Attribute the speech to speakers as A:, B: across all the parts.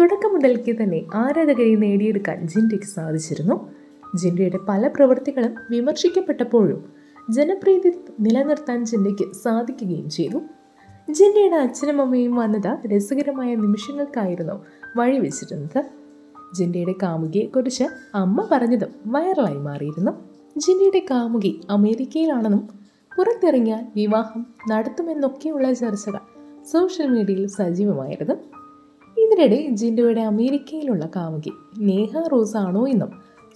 A: തുടക്കം മുതൽക്കേ തന്നെ ആരാധകരെ നേടിയെടുക്കാൻ ജിൻഡയ്ക്ക് സാധിച്ചിരുന്നു. ജിൻഡയുടെ പല പ്രവൃത്തികളും വിമർശിക്കപ്പെട്ടപ്പോഴും ജനപ്രീതി നിലനിർത്താൻ ജിൻഡയ്ക്ക് സാധിക്കുകയും ചെയ്തു. ജിൻഡയുടെ അച്ഛനും അമ്മയും വന്നത് രസകരമായ നിമിഷങ്ങൾക്കായിരുന്നു വഴിവെച്ചിരുന്നത് ജിൻഡയുടെ കാമുകിയെക്കുറിച്ച് അമ്മ പറഞ്ഞതും വൈറലായി മാറിയിരുന്നു. ജിൻഡയുടെ കാമുകി അമേരിക്കയിലാണെന്നും പുറത്തിറങ്ങിയാൽ വിവാഹം നടത്തുമെന്നൊക്കെയുള്ള ചർച്ചകൾ സോഷ്യൽ മീഡിയയിൽ സജീവമായിരുന്നു. ഇതിനിടെ ജിൻഡോയുടെ അമേരിക്കയിലുള്ള കാമുകി നേഹ റോസ് ആണോ എന്നും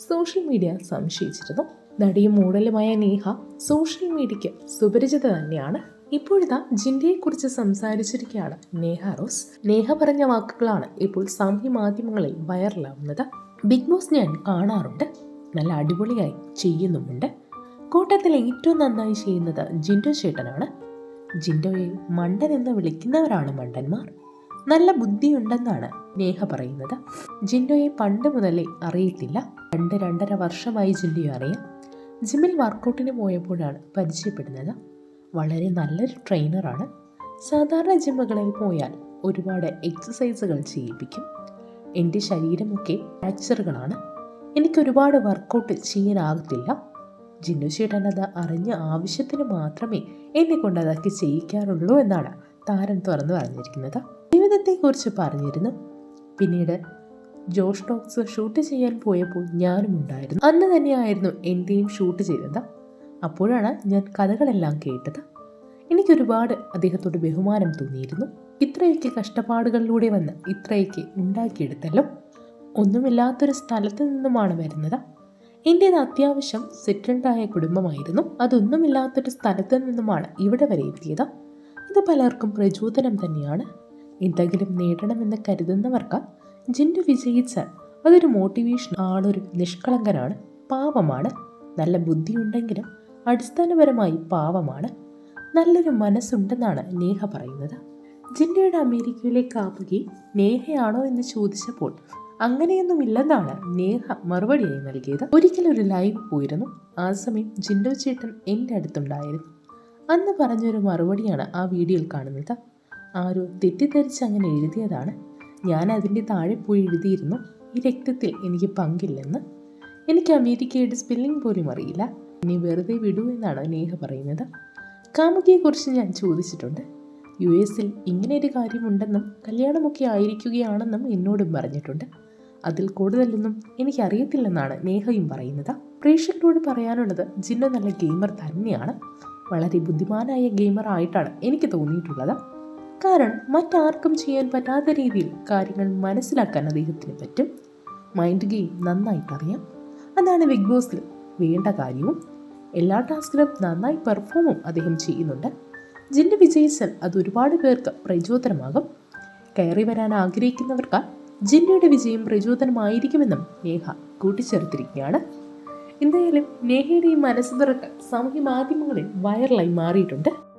A: സോഷ്യൽ മീഡിയ സംശയിച്ചിരുന്നു. നടിയും മോഡലുമായ നേഹ സോഷ്യൽ മീഡിയയ്ക്ക് സുപരിചിത തന്നെയാണ്. ഇപ്പോഴിതാ ജിൻഡയെക്കുറിച്ച് സംസാരിച്ചിരിക്കുകയാണ് നേഹ റോസ്. നേഹ പറഞ്ഞ വാക്കുകളാണ് ഇപ്പോൾ സാമൂഹ്യ മാധ്യമങ്ങളിൽ വൈറലാവുന്നത്. ബിഗ് ബോസ് ഞാൻ കാണാറുണ്ട്. നല്ല അടിപൊളിയായി ചെയ്യുന്നുമുണ്ട്. കൂട്ടത്തിൽ ഏറ്റവും നന്നായി ചെയ്യുന്നത് ജിൻഡോ ചേട്ടനാണ്. ജിൻഡോയെ മണ്ടൻ എന്ന് വിളിക്കുന്നവരാണ് മണ്ടന്മാർ. നല്ല ബുദ്ധിയുണ്ടെന്നാണ് നേഹ പറയുന്നത്. ജിൻഡോയെ പണ്ട് മുതലേ അറിയത്തില്ല. രണ്ട് രണ്ടര വർഷമായി ജിൻഡോയെ അറിയാം. ജിമ്മിൽ വർക്കൗട്ടിന് പോയപ്പോഴാണ് പരിചയപ്പെടുന്നത്. വളരെ നല്ലൊരു ട്രെയിനറാണ്. സാധാരണ ജിമ്മുകളിൽ പോയാൽ ഒരുപാട് എക്സസൈസുകൾ ചെയ്യിപ്പിക്കും. എന്റെ ശരീരമൊക്കെ ഫ്രാക്ചറുകളാണ്. എനിക്ക് ഒരുപാട് വർക്കൗട്ട് ചെയ്യാനാകത്തില്ല. ജിന്നു ചേട്ടൻ അത് അറിഞ്ഞ ആവശ്യത്തിന് മാത്രമേ എന്നെ കൊണ്ട് അതൊക്കെ ചെയ്യിക്കാറുള്ളൂ എന്നാണ് താരം തുറന്നു പറഞ്ഞിരിക്കുന്നത്. ജീവിതത്തെക്കുറിച്ച് പറഞ്ഞിരുന്നു. പിന്നീട് ജോഷ് ടോക്സ് ഷൂട്ട് ചെയ്യാൻ പോയപ്പോൾ ഞാനും ഉണ്ടായിരുന്നു. അന്ന് തന്നെയായിരുന്നു എന്റെയും ഷൂട്ട് ചെയ്തത്. അപ്പോഴാണ് ഞാൻ കഥകളെല്ലാം കേട്ടത്. എനിക്കൊരുപാട് അദ്ദേഹത്തോട് ബഹുമാനം തോന്നിയിരുന്നു. ഇത്രയൊക്കെ കഷ്ടപ്പാടുകളിലൂടെ വന്ന് ഇത്രയൊക്കെ ഉണ്ടാക്കിയെടുത്തല്ലോ. ഒന്നുമില്ലാത്തൊരു സ്ഥലത്ത് നിന്നുമാണ് വരുന്നത്. എന്റേത് അത്യാവശ്യം സെറ്റിൽഡായ കുടുംബമായിരുന്നു. അതൊന്നുമില്ലാത്തൊരു സ്ഥലത്ത് നിന്നുമാണ് ഇവിടെ വരെ എത്തിയത്. ഇത് പലർക്കും പ്രചോദനം തന്നെയാണ്. എന്തെങ്കിലും നേടണമെന്ന് കരുതുന്നവർക്ക് ജിൻഡു വിജയിച്ചാൽ അതൊരു മോട്ടിവേഷൻ ആളൊരു നിഷ്കളങ്കനാണ് പാവമാണ് നല്ല ബുദ്ധിയുണ്ടെങ്കിലും അടിസ്ഥാനപരമായി പാവമാണ് നല്ലൊരു മനസ്സുണ്ടെന്നാണ് നേഹ പറയുന്നത്. ജിൻഡയുടെ അമേരിക്കയിലെ കാമുകി നേഹയാണോ എന്ന് ചോദിച്ചപ്പോൾ അങ്ങനെയൊന്നുമില്ലെന്നാണ് നേഹ മറുപടിയായി നൽകിയത്. ഒരിക്കലൊരു ലൈവ് പോയിരുന്നു. ആ സമയം ജിൻഡോ ചേട്ടൻ എന്റെ അടുത്തുണ്ടായിരുന്നു. അന്ന് പറഞ്ഞൊരു മറുപടിയാണ് ആ വീഡിയോയിൽ കാണുന്നത്. ആരോ തെറ്റിദ്ധരിച്ച് അങ്ങനെ എഴുതിയതാണ്. ഞാൻ അതിന്റെ താഴെ പോയി എഴുതിയിരുന്നു. ഈ രക്തത്തിൽ എനിക്ക് പങ്കില്ലെന്ന്. എനിക്ക് അമേരിക്കയുടെ സ്പെല്ലിംഗ് പോലും അറിയില്ല. ഇനി വെറുതെ വിടൂ എന്നാണ് നേഹ പറയുന്നത്. കാമുകിയെക്കുറിച്ച് ഞാൻ ചോദിച്ചിട്ടുണ്ട്. യു എസിൽ ഇങ്ങനെ ഒരു കാര്യമുണ്ടെന്നും കല്യാണമൊക്കെ ആയിരിക്കുകയാണെന്നും എന്നോടും പറഞ്ഞിട്ടുണ്ട്. അതിൽ കൂടുതലൊന്നും എനിക്കറിയത്തില്ലെന്നാണ് നേഹയും പറയുന്നത്. പ്രേക്ഷകരോട് പറയാനുള്ളത് ജിന്ന നല്ല ഗെയിമർ തന്നെയാണ്. വളരെ ബുദ്ധിമാനായ ഗെയിമർ ആയിട്ടാണ് എനിക്ക് തോന്നിയിട്ടുള്ളത്. കാരണം മറ്റാർക്കും ചെയ്യാൻ പറ്റാത്ത രീതിയിൽ കാര്യങ്ങൾ മനസ്സിലാക്കാൻ അദ്ദേഹത്തിന് പറ്റും. മൈൻഡ് ഗെയിം നന്നായിട്ടറിയാം അതാണ് ബിഗ് ബോസിൽ വേണ്ട കാര്യവും. എല്ലാ ടാസ്കിലും നന്നായി പെർഫോമും അദ്ദേഹം ചെയ്യുന്നുണ്ട്. ജിന്നു വിജയിച്ചാൽ അത് ഒരുപാട് പേർക്ക് പ്രചോദനമാകും. കയറി വരാൻ ആഗ്രഹിക്കുന്നവർക്ക് ജിന്നയുടെ വിജയം പ്രചോദനമായിരിക്കുമെന്നും നേഹ കൂട്ടിച്ചേർത്തിരിക്കുകയാണ്. എന്തായാലും നേഹയുടെ മനസ്സ് തുറക്കൽ സാമൂഹ്യ മാധ്യമങ്ങളിൽ വൈറലായി മാറിയിട്ടുണ്ട്.